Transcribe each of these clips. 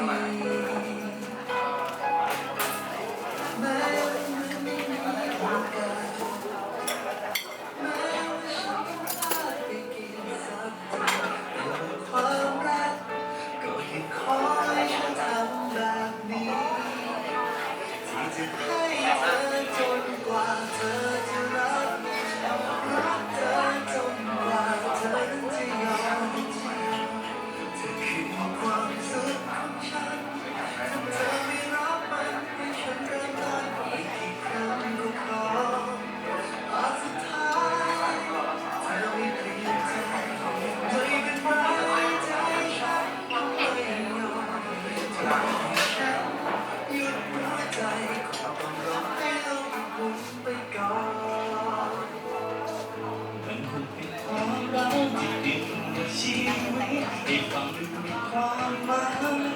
aman มันคงเป็นความรักที่ดึงมาชีวิตให้ฟังดูมีความหมาย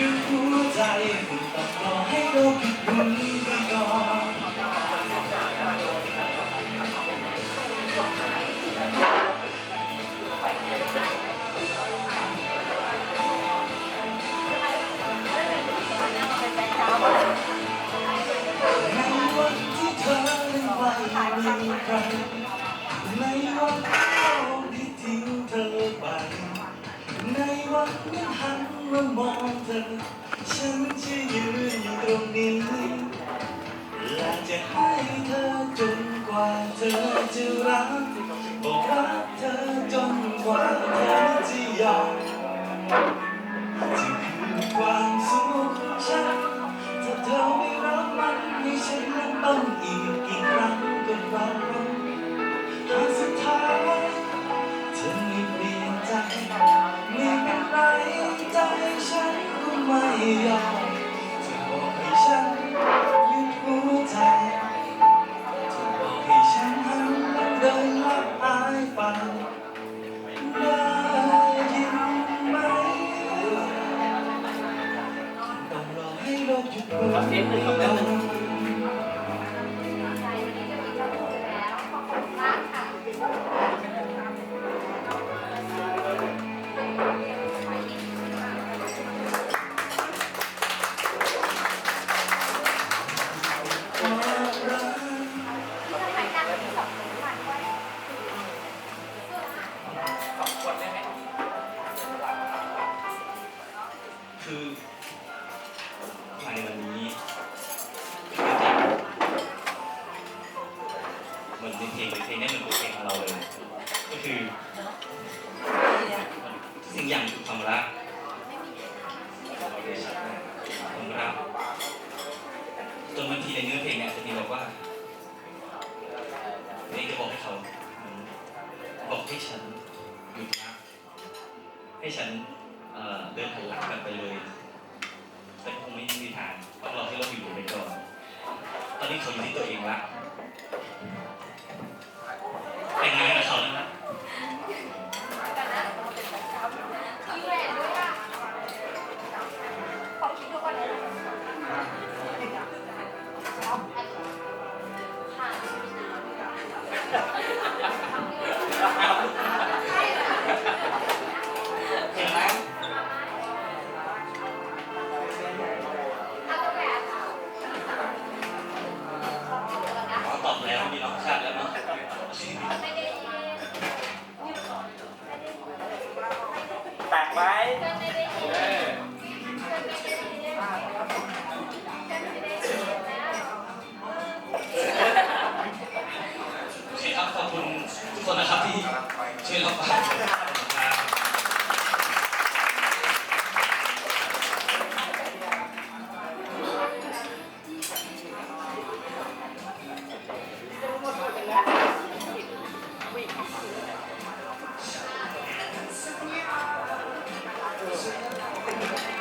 ยุดหัวใจคงต้องรอให้โลกหยุดหมุนไปก่อน ไม่มีในวันที่ที่ทิ้งเธอไป ในวันนั้นหันมามองเธอ ฉันจะยืนอยู่ตรงนี้และจะให้เธอจนกว่าเธอจะรักบอกรักเธอจนกว่าเธอจะยอม ยอมเธอบอกให้ฉันหยุดหัวใจเธอบอกให้ฉันหันหลังเดินลับหายไปได้ยินไหมต้องรอให้โลกหยุดหมุ ในวันนี้เหมือนในเพลงเลยเพลงนี้เหมือนเป็นเพลงของเราเลย ก็คือสิ่งอย่างคือความรักความรักจนบางทีในเนื้อเพลงเนี่ยจะมีบอกว่าเพลงจะบอกให้เขาบอกให้ฉันหยุดรักให้ฉัน เดินหันหลังกันไปเลยแต่คงไม่มีทางต้องรอให้เราอยู่ไปก่อน ตอนนี้เขาอยู่ที่ตัวเองละแต่งงานกับเขาแล้วนะ ช่วยรับฟัง